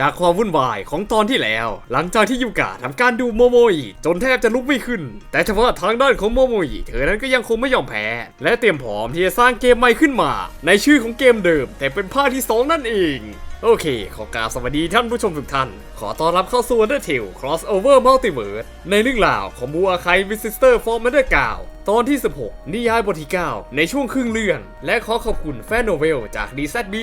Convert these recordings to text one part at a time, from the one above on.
จากความวุ่นวายของตอนที่แล้ว หลังจากที่ยูกะทำการดูโมโมอิจนแทบจะลุกไม่ขึ้น แต่เฉพาะทางด้านของโมโมอิเธอนั้นก็ยังคงไม่ยอมแพ้ และเตรียมพร้อมที่จะสร้างเกมใหม่ขึ้นมา ในชื่อของเกมเดิม แต่เป็นภาคที่ 2 นั่นเองโอเค ขอกราบสวัสดีท่านผู้ชมทุกท่าน ขอต้อนรับเข้าสู่ Undertale Crossover Multiverse ในเรื่องราวของบัวไควิสิสเตอร์ฟอร์ม Under 9ตอนที่ 16 นิยายบทที่ 9 ในช่วงครึ่งเรื่อง และขอขอบคุณแฟนโนเวลจาก DZB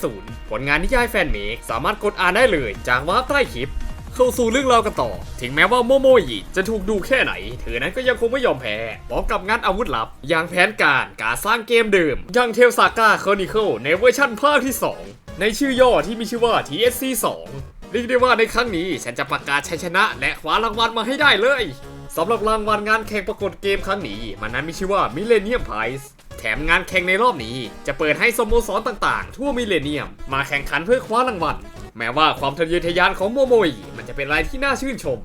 300ผลงานนิยายแฟนเมกสามารถกดอ่านได้เลยจากวาร์ปใต้คลิป เข้าสู่เรื่องราวกันต่อ ถึงแม้ว่าโมโมอิจะถูกดูแค่ไหน เธอนั้นก็ยังคงไม่ยอมแพ้พร้อมกับงานอาวุธลับ อย่างแผนการการสร้างเกมเดิมอย่างเทลซาก้าคอนิเคิลในเวอร์ชันภาคที่ 2 ในชื่อย่อที่มีชื่อว่า TSC 2เรียกได้ว่าในครั้งนี้ฉันจะประกาศชัยชนะ และคว้ารางวัลมาให้ได้เลยสำหรับรางวัลงานแข่งประกวดเกมครั้งนี้ มันนั้นมีชื่อว่า Millennium Prize แถมงานแข่งในรอบนี้ จะเปิดให้สโมสรต่างๆ ทั่วมิเลเนียม มาแข่งขันเพื่อคว้ารางวัลแม้ว่าความทะเยอทะยานของโมโมอิมันจะเป็นอะไรที่น่าชื่นชม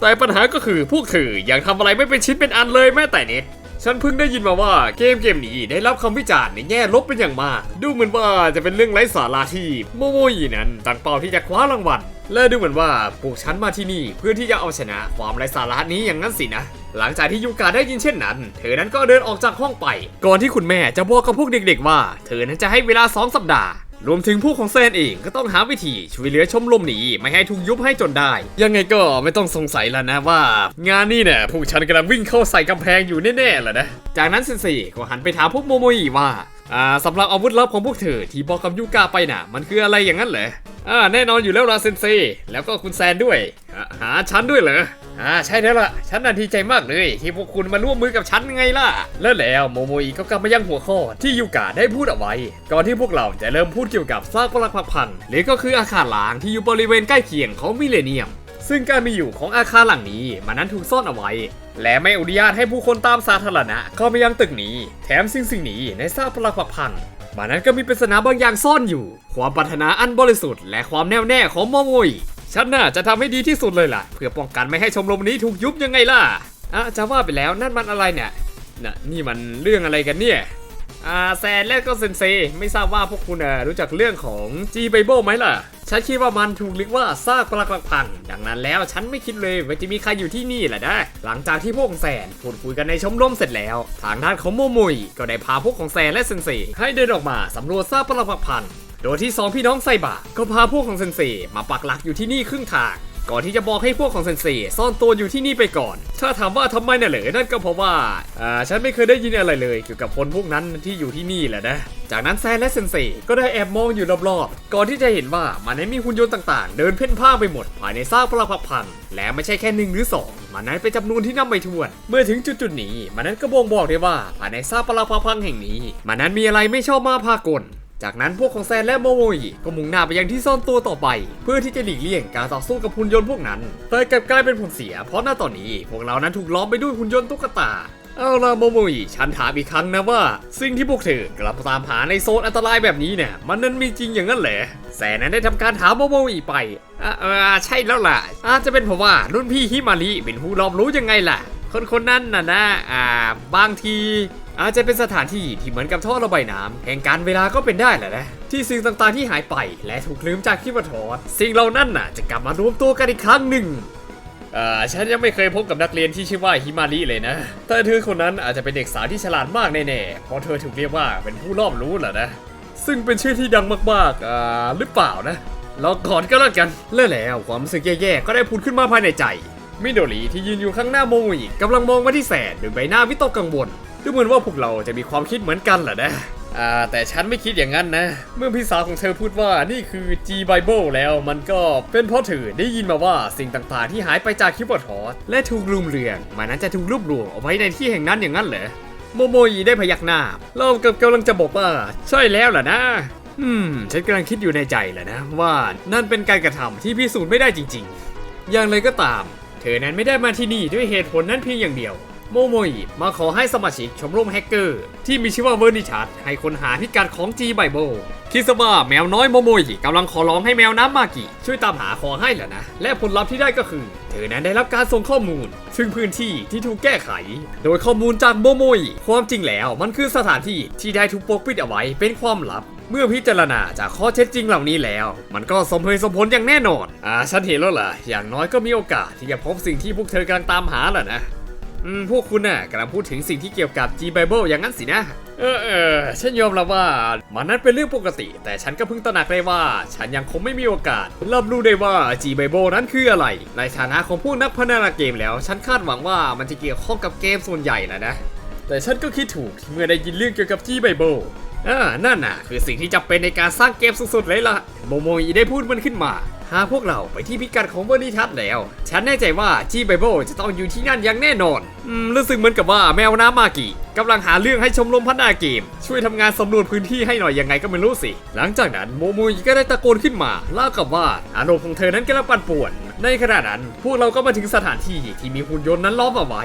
แต่ปัญหาก็คือพวกเธอยังทำอะไรไม่เป็นชิ้นเป็นอันเลยแม้แต่นิด ฉันเพิ่งได้ยินมาว่าเกมเกมนี้ได้รับคำวิจารณ์ในแง่ลบเป็นอย่างมาก ดูเหมือนว่าจะเป็นเรื่องไร้สาระที่โมโมอินั้นตั้งเป้าที่จะคว้ารางวัลและดูเหมือนว่าพวกฉันมาที่นี่เพื่อที่จะเอาชนะความไร้สาระนี้อย่างนั้นสินะ หลังจากที่ยูกาได้ยินเช่นนั้น เธอนั้นก็เดินออกจากห้องไป ก่อนที่คุณแม่จะบอกกับพวกเด็ก ๆ ว่า เธอนั้นจะให้เวลา 2 สัปดาห์ รวมถึงผู้ของแซนเองก็ต้องหาวิธีช่วยเหลือชมรมหนีไม่ให้ถูกยุบให้จนได้ ยังไงก็ไม่ต้องสงสัยแล้วนะว่า งานนี้เนี่ยพวกฉันกำลังวิ่งเข้าใส่กำแพงอยู่แน่ๆแหละนะ จากนั้นเซนเซก็หันไปถามพวกโมโมอีว่า อ่าสำหรับอาวุธลับของพวกเธอที่บอกกับยูกาไปน่ะ มันคืออะไรอย่างนั้นเหรออ่าแน่นอนอยู่แล้วลาเซนเซแล้วก็คุณแซนด้วย หาฉันด้วยเหรออ่าใช่แล้วล่ะ ฉันน่ะดีใจมากเลย ที่พวกคุณมาร่วมมือกับฉันไงล่ะ แล้วแล้วโมโมอิก็กลับมายังหัวข้อที่ยูกะได้พูดเอาไว้ ก่อนที่พวกเราจะเริ่มพูดเกี่ยวกับซากปรักผักพังหรือก็คืออาคารล้างที่อยู่บริเวณใกล้เคียงของมิเลเนียม ซึ่งการมีอยู่ของอาคารหลังนี้มันนั้นถูกซ่อนเอาไว้ และไม่อนุญาตให้ผู้คนตามสาธารณะเข้าไปยังตึกนี้ แถมสิ่งสิ่งนี้ในซากปรักผักพังมันนั้นก็มีปริศนาบางอย่างซ่อนอยู่ ความปรารถนาอันบริสุทธิ์และความแน่วแน่ของโมโมยฉันน่ะจะทำให้ดีที่สุดเลยล่ะ เพื่อป้องกันไม่ให้ชมรมนี้ถูกยุบยังไงล่ะอะจะว่าไปแล้วนั่นมันอะไรเนี่ยน่ะนี่มันเรื่องอะไรกันเนี่ย อ่าแซนและก็เซนเซไม่ทราบว่าพวกคุณรู้จักเรื่องของ G Bible ไหมล่ะ ฉันคิดว่ามันถูกเรียกว่าซากปรักหักพัง ดังนั้นแล้วฉันไม่คิดเลยว่าจะมีใครอยู่ที่นี่แหละนะหลังจากที่พวกของแซนพูดคุยกันในชมรมเสร็จแล้ว ทางด้านของโมโมยก็ได้พาพวกของแซนและเซนเซให้เดินออกมาสำรวจซากปรักหักพังโดยที่สองพี่น้องไซบะก็พาพวกของเซนเซมาปักหลักอยู่ที่นี่ครึ่งทาง ก่อนที่จะบอกให้พวกของเซนเซซ่อนตัวอยู่ที่นี่ไปก่อน ถ้าถามว่าทำไมน่ะเหรอนั่นก็เพราะว่าอ่าฉันไม่เคยได้ยินอะไรเลยเกี่ยวกับคนพวกนั้นที่อยู่ที่นี่แหละนะ จากนั้นแซนและเซนเซก็ได้แอบมองอยู่รอบๆ ก่อนที่จะเห็นว่ามันนั้นมีหุ่นยนต์ต่างๆ เดินเพ่นพ่านไปหมดภายในซากปรักผักพัง และไม่ใช่แค่หนึ่งหรือสองมันนั้นเป็นจำนวนที่นับไม่ถ้วน เมื่อถึงจุดๆนี้ มันนั้นก็บ่งบอกได้ว่าภายในซากปรักผักพังแห่งนี้ มันนั้นมีอะไรไม่ชอบมาพากล จากนั้นพวกของแซนและโมโมอิก็มุ่งหน้าไปยังที่ซ่อนตัวต่อไป เพื่อที่จะหลีกเลี่ยงการต่อสู้กับหุ่นยนต์พวกนั้น แต่กลับกลายเป็นผลเสีย เพราะณตอนนี้พวกเรานั้นถูกล้อมไปด้วยหุ่นยนต์ตุ๊กตาเอาล่ะโมโมอิฉันถามอีกครั้งนะว่า สิ่งที่พวกเธอกลับตามหาในโซนอันตรายแบบนี้เนี่ย มันนั้นมีจริงอย่างนั้นเหรอแซนนั้นได้ทำการถามโมโมอิไปอ่าใช่แล้วล่ะ อาจจะเป็นเพราะว่ารุ่นพี่ฮิมาริเป็นผู้รอบรู้ยังไงล่ะ คนคนนั้นน่ะนะอ่าบางที อาจจะเป็นสถานที่ที่เหมือนกับท่อระบายน้ำแห่งการเวลาก็เป็นได้แหละนะ ที่สิ่งต่างๆที่หายไป และถูกลืมจากคิวทอสสิ่งเหล่านั้นน่ะจะกลับมารวมตัวกันอีกครั้งหนึ่งเอ่อฉันยังไม่เคยพบกับนักเรียนที่ชื่อว่าฮิมาริเลยนะ แต่เธอคนนั้นอาจจะเป็นเด็กสาวที่ฉลาดมากแน่ๆ เพราะเธอถูกเรียกว่าเป็นผู้รอบรู้แหละนะ ซึ่งเป็นชื่อที่ดังมากๆอ่าหรือเปล่านะรองก่อนก็แล้วกันและแล้วความรู้สึกแย่ๆ ก็ได้พูดขึ้นมาภายในใจ มิโดริที่ยืนอยู่ข้างหน้าโมอิกำลังมองมาที่แสนด้วยใบหน้าวิตกกังวล ดูเหมือนว่าพวกเราจะมีความคิดเหมือนกันแหละนะอ่าแต่ฉันไม่คิดอย่างนั้นนะ เมื่อพี่สาวของเธอพูดว่านี่คือ G Bible แล้วมันก็เป็นเพราะเธอได้ยินมาว่าสิ่งต่างๆที่หายไปจากคิปทอสและถูกลืมเรืองมันนั้นจะถูกรวบรวมเอาไว้ในที่แห่งนั้นอย่างนั้นเหรอโมโมยีได้พยักหน้า เรากับกำลังจะบอกว่า ใช่แล้วล่ะนะอืม ฉันกำลังคิดอยู่ในใจแหละนะ ว่านั่นเป็นการกระทำที่พิสูจน์ไม่ได้จริง ๆ อย่างไรก็ตาม เธอนั้นไม่ได้มาที่นี่ด้วยเหตุผลนั้นเพียงอย่างเดียว โมโมอิมาขอให้สมาชิกชมรมแฮกเกอร์ ที่มีชื่อว่าเวอร์นิชัดให้คนหาพิกัดของ G Bible คิดซะว่าแมวน้อยโมโมอิกำลังขอร้องให้แมวน้ำมากิ ช่วยตามหาของให้แหละนะ และผลลัพธ์ที่ได้ก็คือ เธอนั้นได้รับการส่งข้อมูล ซึ่งพื้นที่ที่ถูกแก้ไข โดยข้อมูลจากโมโมอิความจริงแล้วมันคือสถานที่ที่ได้ถูกปกปิดเอาไว้เป็นความลับเมื่อพิจารณาจากข้อเท็จจริงเหล่านี้แล้ว มันก็สมเหตุสมผลอย่างแน่นอน อ่า ฉันเห็นแล้วล่ะ อย่างน้อยก็มีโอกาสที่จะพบสิ่งที่พวกเธอกำลังตามหาแหละนะ อืมพวกคุณน่ะกำลังพูดถึงสิ่งที่เกี่ยวกับ G Bible อย่างนั้นสินะ เออเออฉันยอมรับว่า มันนั้นเป็นเรื่องปกติ แต่ฉันก็เพิ่งตระหนักได้ว่า ฉันยังคงไม่มีโอกาสรับรู้ได้ว่า G Bible นั้นคืออะไร ในฐานะของผู้นักพัฒนาเกมแล้ว ฉันคาดหวังว่ามันจะเกี่ยวข้องกับเกมส่วนใหญ่แหละนะ แต่ฉันก็คิดถูกเมื่อได้ยินเรื่องเกี่ยวกับ G Bible อ่านั่นน่ะ คือสิ่งที่จำเป็นในการสร้างเกมสุดๆเลยล่ะโมโมอีได้พูดมันขึ้นมา หากพวกเราไปที่พิกัดของเวอร์นิทัศแล้ว ฉันแน่ใจว่า G Bible จะต้องอยู่ที่นั่นอย่างแน่นอน อืม รู้สึกเหมือนกับว่าแมวน้ำมากิกำลังหาเรื่องให้ชมรมพัฒนาเกม ช่วยทำงานสำรวจพื้นที่ให้หน่อยยังไงก็ไม่รู้สิ หลังจากนั้นโมโมอีก็ได้ตะโกนขึ้นมาเล่ากับว่าอารมณ์ของเธอนั้นกำลังปั่นป่วน ในขณะนั้นพวกเราก็มาถึงสถานที่ที่มีหุ่นยนต์นั้นล้อมเอาไว้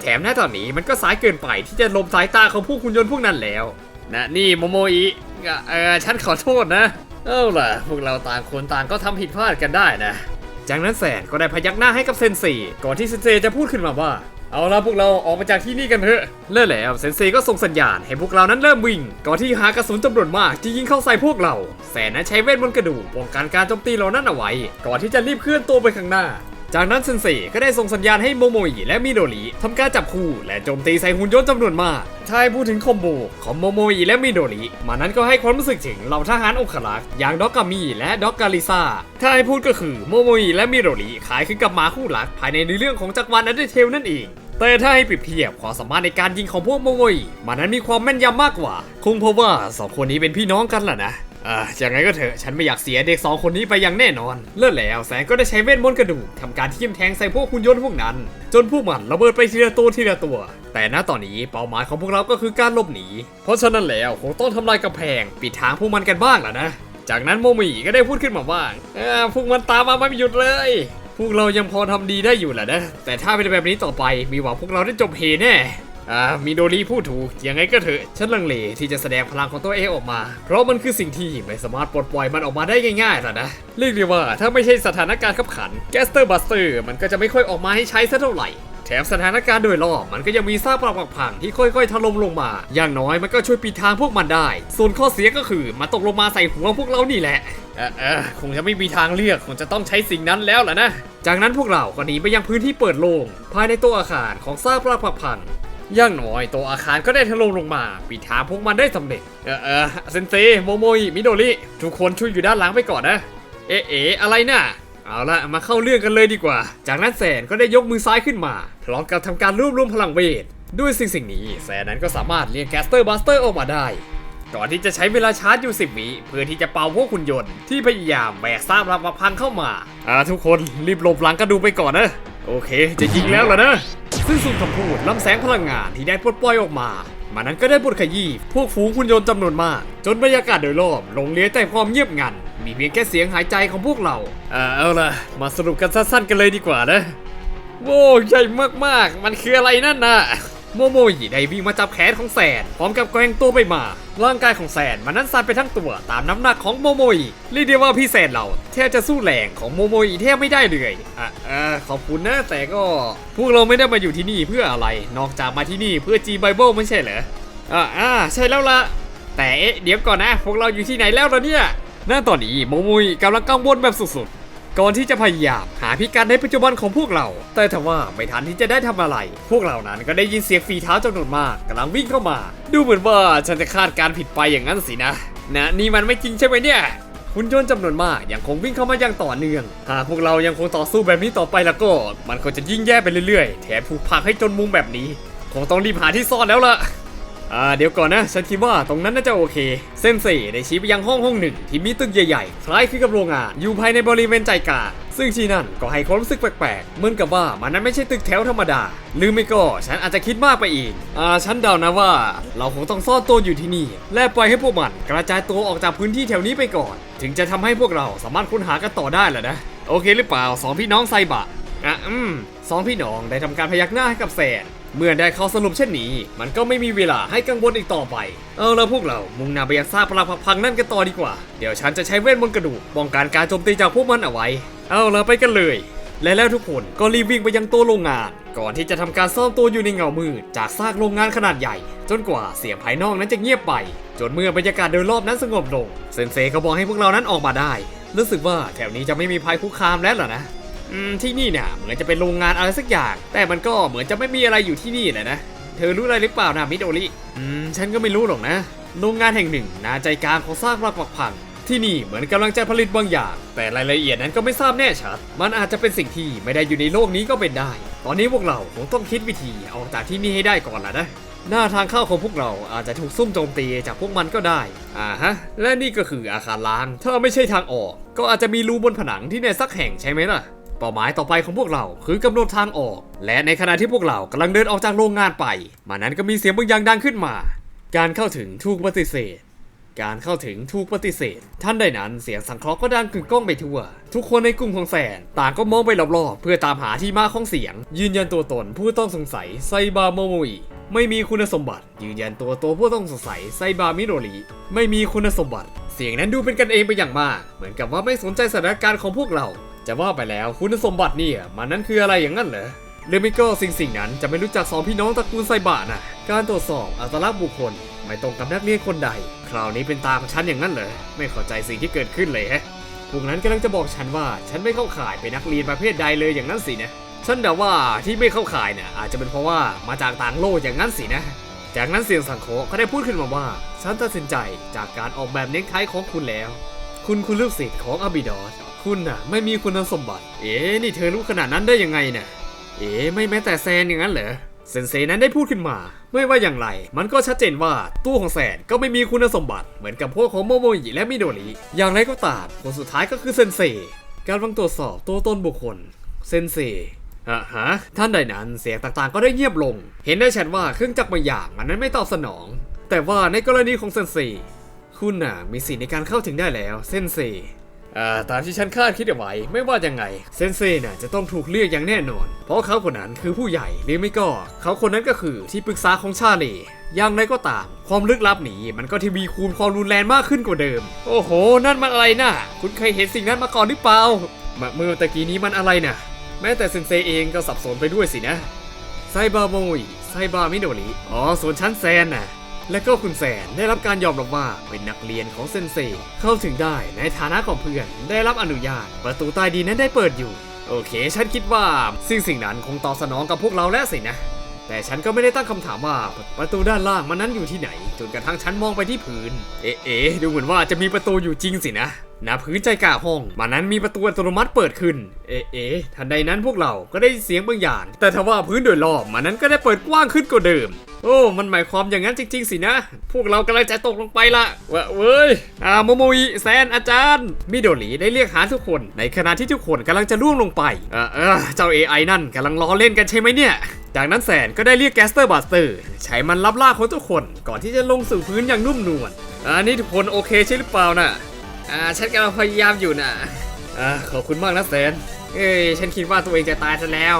แถมณตอนนี้มันก็สายเกินไปที่จะหลบสายตาของพวกหุ่นยนต์พวกนั้นแล้วนะนี่โมโมอิเออฉันขอโทษนะ เอาล่ะ พวกเราต่างคนต่างก็ทำผิดพลาดกันได้นะ จากนั้นแสนก็ได้พยักหน้าให้กับเซนซีก่อนที่เซนเซจะพูดขึ้นมาว่า เอาละพวกเราออกมาจากที่นี่กันเถอะเลิกแล้วเซนเซก็ส่งสัญญาณให้พวกเรานั้นเริ่มวิ่ง ก่อนที่หากระสุนจำนวนมากจะยิงเข้าใส่พวกเรา แสนนั้นใช้เวทมนต์กระดูกป้องกันการโจมตีเหล่านั้นเอาไว้ ก่อนที่จะรีบเคลื่อนตัวไปข้างหน้า จากนั้นเซนเซก็ได้ส่งสัญญาณให้โมโมอิและมิโดริทำการจับคู่และโจมตีใส่หุ่นยนต์จำนวนมากถ้าให้พูดถึงคอมโบของโมโมอิและมิโดริมันนั้นก็ให้ความรู้สึกถึงเหล่าทหารองครักษ์อย่างด็อกกามิและด็อกกาลิซาถ้าให้พูดก็คือโมโมอิและมิโดริขายขึ้นกับหมาคู่รักภายในเรื่องของจักรวาลอันเดอร์เทลนั่นเองแต่ถ้าให้เปรียบเทียบความสามารถในการยิงของพวกโมโมอิมันนั้นมีความแม่นยำมากกว่า คงเพราะว่าสองคนนี้เป็นพี่น้องกันแหละนะ อ่าอย่างไรก็เถอะฉันไม่อยากเสียเด็กสองคนนี้ไปอย่างแน่นอน เลิศแล้วแสงก็ได้ใช้เวทมนต์กระดูกทำการทิ่มแทงใส่พวกหุ่นยนต์พวกนั้น จนพวกมันระเบิดไปทีละตัวทีละตัว แต่ณตอนนี้เป้าหมายของพวกเราก็คือการหลบหนี เพราะฉะนั้นแล้วคงต้องทำลายกำแพงปิดทางพวกมันกันบ้างแหละนะ จากนั้นโมมี่ก็ได้พูดขึ้นมาว่าพวกมันตามมาไม่หยุดเลย พวกเรายังพอทำดีได้อยู่แหละนะ แต่ถ้าเป็นแบบนี้ต่อไปมีหวังพวกเราได้จบเฮแน่ อ่ามิโดริพูดถูกยังไงก็เถอะ ฉันลังเลที่จะแสดงพลังของตัวเองออกมา เพราะมันคือสิ่งที่ไม่สามารถปลดปล่อยมันออกมาได้ง่ายๆหรอกนะ เรียกได้ว่าถ้าไม่ใช่สถานการณ์ขับขันแกสเตอร์บัสเตอร์มันก็จะไม่ค่อยออกมาให้ใช้สักเท่าไหร่ แถมสถานการณ์โดยรอบมันก็ยังมีซากปรักปักพังที่ค่อยๆถล่มลงมา อย่างน้อยมันก็ช่วยปิดทางพวกมันได้ ส่วนข้อเสียก็คือมันตกลงมาใส่หัวพวกเรานี่แหละเออเออคงจะไม่มีทางเลือกคงจะต้องใช้สิ่งนั้นแล้วล่ะนะ จากนั้นพวกเราก็หนีไปยังพื้นที่เปิดโล่งภายในตัวอาคารของซากปรักปักพัง อย่างน้อยตัวอาคารก็ได้ถล่มลงมา ปิดทางพวกมันได้สำเร็จ เออเออเซนเซโมโมอิมิโดริทุกคนช่วยอยู่ด้านหลังไปก่อนนะ เอ๊ะเอ๊ะอะไรน่ะเอาละมาเข้าเรื่องกันเลยดีกว่า จากนั้นแสนก็ได้ยกมือซ้ายขึ้นมา พร้อมกับทำการรวบรวมพลังเวท ด้วยสิ่งสิ่งนี้ แสนนั้นก็สามารถเรียกแกสเตอร์บัสเตอร์ออกมาได้ ก่อนที่จะใช้เวลาชาร์จอยู่10วิเพื่อที่จะเป่าพวกหุ่นยนต์ที่พยายามแบกซากรับประพังเข้ามา อ่าทุกคนรีบหลบหลังกันดูไปก่อนนะ โอเค จะยิงแล้วล่ะนะ ซึ่งสุนคำพูดลำแสงพลังงานที่ได้ปลดปล่อยออกมามันนั้นก็ได้บดขยี้พวกฝูงหุ่นยนต์จำนวนมาก จนบรรยากาศโดยรอบหลงเหลือแต่ความเงียบงัน มีเพียงแค่เสียงหายใจของพวกเราเออเอาล่ะ มาสรุปกันสั้นๆกันเลยดีกว่านะโว้ใหญ่มากๆ มันคืออะไรนั่นน่ะ โมโมยิได้วิ่งมาจับแขนของแสนพร้อมกับแกว่งตัวไปมา ร่างกายของแสนมันนั้นสั่นไปทั้งตัวตามน้ำหนักของโมโมยิเรียกได้ว่าพี่แสนเราแทบจะสู้แรงของโมโมยิแทบไม่ได้เลยอะเออขอบคุณนะแต่ก็ พวกเราไม่ได้มาอยู่ที่นี่เพื่ออะไร นอกจากมาที่นี่เพื่อจีไบเบิลไม่ใช่เหรออ่าอ่าใช่แล้วละแต่เอ๊ะเดี๋ยวก่อนนะ พวกเราอยู่ที่ไหนแล้วล่ะเนี่ยณตอนนี้โมโมุยกำลังกังวลแบบสุดๆ ก่อนที่จะพยายามหาพิกัดในปัจจุบันของพวกเรา แต่ทว่าไม่ทันที่จะได้ทำอะไร พวกเรานั้นก็ได้ยินเสียงฝีเท้าจำนวนมากกำลังวิ่งเข้ามา ดูเหมือนว่าฉันจะคาดการณ์ผิดไปอย่างนั้นสินะ นะนี่มันไม่จริงใช่ไหมเนี่ยหุ่นยนต์จำนวนมากยังคงวิ่งเข้ามาอย่างต่อเนื่อง หากพวกเรายังคงต่อสู้แบบนี้ต่อไปแล้วก็ มันก็จะยิ่งแย่ไปเรื่อยๆ แถมถูกผลักให้จนมุมแบบนี้ คงต้องรีบหาที่ซ่อนแล้วล่ะ อ่าเดี๋ยวก่อนนะ ฉันคิดว่าตรงนั้นน่าจะโอเคเซนเซ่ได้ชี้ไปยังห้องห้องหนึ่ง ที่มีตึกใหญ่ๆ คล้ายคือกับโรงงาน อยู่ภายในบริเวณใจกลางซึ่งที่นั่นก็ให้ความรู้สึกแปลกๆ เหมือนกับว่ามันนั้นไม่ใช่ตึกแถวธรรมดา หรือไม่ก็ฉันอาจจะคิดมากไปอีก อ่าฉันเดานะว่า เราคงต้องซ่อนตัวอยู่ที่นี่ และปล่อยให้พวกมันกระจายตัวออกจากพื้นที่แถวนี้ไปก่อน ถึงจะทำให้พวกเราสามารถค้นหากันต่อได้แหละนะ โอเคหรือเปล่าสองพี่น้องไซบะอะอืมสองพี่น้องได้ทำการพยักหน้าให้กับแสน เมื่อได้ข้อสรุปเช่นนี้ มันก็ไม่มีเวลาให้กังวลอีกต่อไป เอาละพวกเรา มุ่งหน้าไปยังซากปรักหักพังนั่นกันต่อดีกว่า เดี๋ยวฉันจะใช้เวทมนต์กระดูกป้องกันการโจมตีจากพวกมันเอาไว้ เอาละไปกันเลย และแล้วทุกคนก็รีบวิ่งไปยังตัวโรงงาน ก่อนที่จะทำการซ่อนตัวอยู่ในเงามืดจากซากโรงงานขนาดใหญ่ จนกว่าเสียงภายนอกนั้นจะเงียบไป จนเมื่อบรรยากาศโดยรอบนั้นสงบลง เซนเซก็บอกให้พวกเรานั้นออกมาได้ รู้สึกว่าแถวนี้จะไม่มีภัยคุกคามแล้วหรอนะ ที่นี่เนี่ยเหมือนจะเป็นโรงงานอะไรสักอย่าง แต่มันก็เหมือนจะไม่มีอะไรอยู่ที่นี่แหละนะเธอรู้อะไรหรือเปล่านะมิโดริอืมฉันก็ไม่รู้หรอกนะโรงงานแห่งหนึ่งนาใจกลางของซากปรักปักพังที่นี่เหมือนกำลังจะผลิตบางอย่าง แต่รายละเอียดนั้นก็ไม่ทราบแน่ชัด มันอาจจะเป็นสิ่งที่ไม่ได้อยู่ในโลกนี้ก็เป็นได้ ตอนนี้พวกเราคงต้องคิดวิธีออกจากที่นี่ให้ได้ก่อนละนะ หน้าทางเข้าของพวกเราอาจจะถูกซุ่มโจมตีจากพวกมันก็ได้ อ่าฮะ และนี่ก็คืออาคารล้าง ถ้าไม่ใช่ทางออก ก็อาจจะมีรูบนผนังที่ในสักแห่งใช่ไหมล่ะ ป้าหมายต่อไปของพวกเราคือกำหนดทางออก และในขณะที่พวกเรากำลังเดินออกจากโรงงานไป มานั้นก็มีเสียงบางอย่างดังขึ้นมา การเข้าถึงถูกปฏิเสธ การเข้าถึงถูกปฏิเสธ ท่านใดนั้นเสียงสังเคราะห์ก็ดังกึกก้องไปทั่ว ทุกคนในกลุ่มของแสนต่างก็มองไปรอบๆเพื่อตามหาที่มาของเสียง ยืนยันตัวตนผู้ต้องสงสัยไซบาโมโมอิไม่มีคุณสมบัติยืนยันตัวตัวผู้ต้องสงสัยไซบามิโรริไม่มีคุณสมบัติ เสียงนั้นดูเป็นกันเองไปอย่างมาก เหมือนกับว่าไม่สนใจสถานการณ์ของพวกเรา จะว่าไปแล้วคุณสมบัตินี่มันนั้นคืออะไรอย่างนั้นเหรอหรือไม่ก็สิ่งสิ่งนั้นจะไม่รู้จักสองพี่น้องตระกูลไซบะนะการตรวจสอบอัตลักษณ์บุคคล ไม่ตรงกับนักเรียนคนใด คราวนี้เป็นตาของฉันอย่างนั้นเหรอไม่เข้าใจสิ่งที่เกิดขึ้นเลยฮะพวกนั้นกำลังจะบอกฉันว่าฉันไม่เข้าข่ายเป็นนักเรียนประเภทใดเลยอย่างนั้นสินะฉันเดาว่าที่ไม่เข้าข่ายเนี่ยอาจจะเป็นเพราะว่ามาจากต่างโลกอย่างนั้นสินะ จากนั้นเสียงสังเคก็ได้พูดขึ้นมาว่า ฉันตัดสินใจจากการออกแบบเน็กไทของคุณแล้ว คุณคุณลูกศิษย์ของอาบิดอส คุณน่ะ ไม่มีคุณสมบัติ เอ๊ะนี่เธอรู้ขนาดนั้นได้ยังไงน่ะเอ๊ะไม่แม้แต่แซนอย่างนั้นเหรอเซนเซนั้นได้พูดขึ้นมา ไม่ว่าอย่างไร มันก็ชัดเจนว่าตู้ของแซนก็ไม่มีคุณสมบัติเหมือนกับพวกของโมโมยิและมิโดริอย่างไรก็ตามคนสุดท้ายก็คือเซนเซการฟังตรวจสอบตัวตนบุคคลเซนเซอะฮะท่านใดนั้นเสียงต่างๆก็ได้เงียบลง เห็นได้ชัดว่าเครื่องจักรบางอย่างมันนั้นไม่ตอบสนอง แต่ว่าในกรณีของเซนเซคุณน่ะมีสิทธิในการเข้าถึงได้แล้วเซนเซ ตามที่ฉันคาดคิดเอาไว้ไม่ว่ายังไง เซนเซน่ะจะต้องถูกเรียกอย่างแน่นอน เพราะเขาคนนั้นคือผู้ใหญ่หรือไม่ก็ เขาคนนั้นก็คือที่ปรึกษาของชาเลอย่างไรก็ตาม ความลึกลับนี้มันก็ทีวีคูณความรุนแรงมากขึ้นกว่าเดิม โอ้โห นั่นมันอะไรน่ะ คุณเคยเห็นสิ่งนั้นมาก่อนหรือเปล่ามาเมื่อตะกี้นี้มันอะไรน่ะ แม้แต่เซนเซเองก็สับสนไปด้วยสินะไซบาโมยไซบามิโดริอ๋อส่วนชั้นแซนน่ะ และก็คุณแสนได้รับการยอมรับว่าเป็นนักเรียนของเซนเซเข้าถึงได้ในฐานะของเพื่อน ได้รับอนุญาต ประตูใต้ดินนั้นได้เปิดอยู่ โอเค ฉันคิดว่าสิ่งสิ่งนั้นคงตอบสนองกับพวกเราแล้วสินะ แต่ฉันก็ไม่ได้ตั้งคำถามว่าประตูด้านล่างมันนั้นอยู่ที่ไหน จนกระทั่งฉันมองไปที่พื้น เอ๊ะเอ๊ะดูเหมือนว่าจะมีประตูอยู่จริงสินะณพื้นใจกลางห้องมันนั้นมีประตูอัตโนมัติเปิดขึ้นเอ๊ะเอ๊ะทันใดนั้นพวกเราก็ได้เสียงบางอย่าง แต่ทว่าพื้นโดยรอบมันนั้นก็ได้เปิดกว้างขึ้นกว่าเดิม โอ้ มันหมายความอย่างนั้นจริง ๆ สินะ พวกเรากำลังจะตกลงไปละวะเว้ยอ่าโมโมอิแซนอาจารย์มิโดริได้เรียกหาทุกคน ในขณะที่ทุกคนกำลังจะล่วงลงไป เออเออเจ้า AI นั่นกำลังล้อเล่นกันใช่ไหมเนี่ยจากนั้นแสนก็ได้เรียกแกสเตอร์บัสเตอร์ใช้มันรับล่าคนทุกคนก่อนที่จะลงสู่พื้นอย่างนุ่มนวลอันนี้ทุกคนโอเคใช่หรือเปล่าน่ะ อ่าฉันกำลังพยายามอยู่น่ะอ่าขอบคุณมากนะแสน เอ้ยฉันคิดว่าตัวเองจะตายซะแล้ว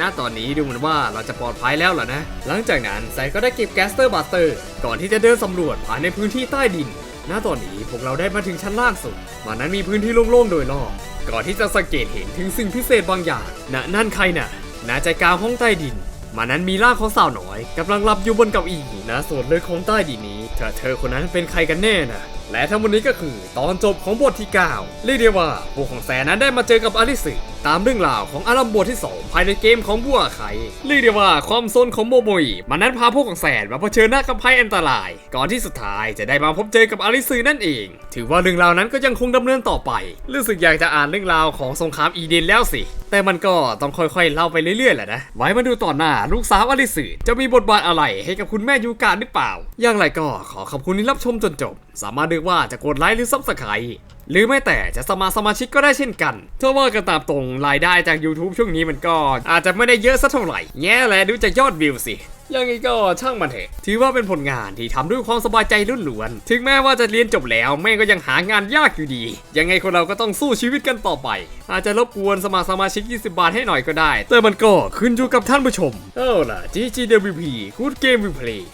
ณตอนนี้ดูเหมือนว่าเราจะปลอดภัยแล้วเหรอนะ หลังจากนั้นแซนก็ได้เก็บแกสเตอร์บัสเตอร์ ก่อนที่จะเดินสำรวจผ่านในพื้นที่ใต้ดิน ณตอนนี้พวกเราได้มาถึงชั้นล่างสุดมันนั้นมีพื้นที่โล่งๆโดยรอบ ก่อนที่จะสังเกตเห็นถึงสิ่งพิเศษบางอย่างณนั่นใครน่ะณใจกลางห้องใต้ดินมันนั้นมีร่างของสาวน้อยกำลังหลับอยู่บนเก้าอี้นะส่วนลึกของใต้ดินนี้เธอเธอคนนั้นเป็นใครกันแน่นะ และทั้งหมดนี้ก็คือตอนจบของบทที่ 9 เรียกได้ว่าพวกของแสนั้นได้มาเจอกับอลิสึตามเรื่องราวของอารัมบทที่ 2 ภายในเกมของบัวไขเรียกได้ว่าความซนของโมโมยมันนั้นพาพวกของแสนมาเผชิญหน้ากับภัยอันตราย ก่อนที่สุดท้ายจะได้มาพบเจอกับอลิสึนั่นเอง ถือว่าเรื่องราวนั้นก็ยังคงดำเนินต่อไป รู้สึกอยากจะอ่านเรื่องราวของสงครามอีเดนแล้วสิ แต่มันก็ต้องค่อยๆเล่าไปเรื่อยๆแหละนะ ไว้มาดูต่อหน้าลูกสาวอลิสึจะมีบทบาทอะไรให้กับคุณแม่ยูกาหรือเปล่า อย่างไรก็ขอขอบคุณที่รับชมจนจบ สามารถดูว่าจะกดไลค์หรือซับสไครต์หรือไม่แต่จะสมัครสมาชิกก็ได้เช่นกันถ้าว่ากันตามตรงรายได้จาก YouTube ช่วงนี้มันก็อาจจะไม่ได้เยอะสักเท่าไหร่แย่แหละดูจากยอดวิวสิยังไงก็ช่างมันเถอะ ถือว่าเป็นผลงานที่ทำด้วยความสบายใจรุ่นล้วน ถึงแม้ว่าจะเรียนจบแล้วแม่ก็ยังหางานยากอยู่ดี ยังไงคนเราก็ต้องสู้ชีวิตกันต่อไป อาจจะรบกวนสมัครสมาชิก 20 บาทให้หน่อยก็ได้ แต่มันก็ขึ้นอยู่กับท่านผู้ชม เอาล่ะ GGWP Good Game We Play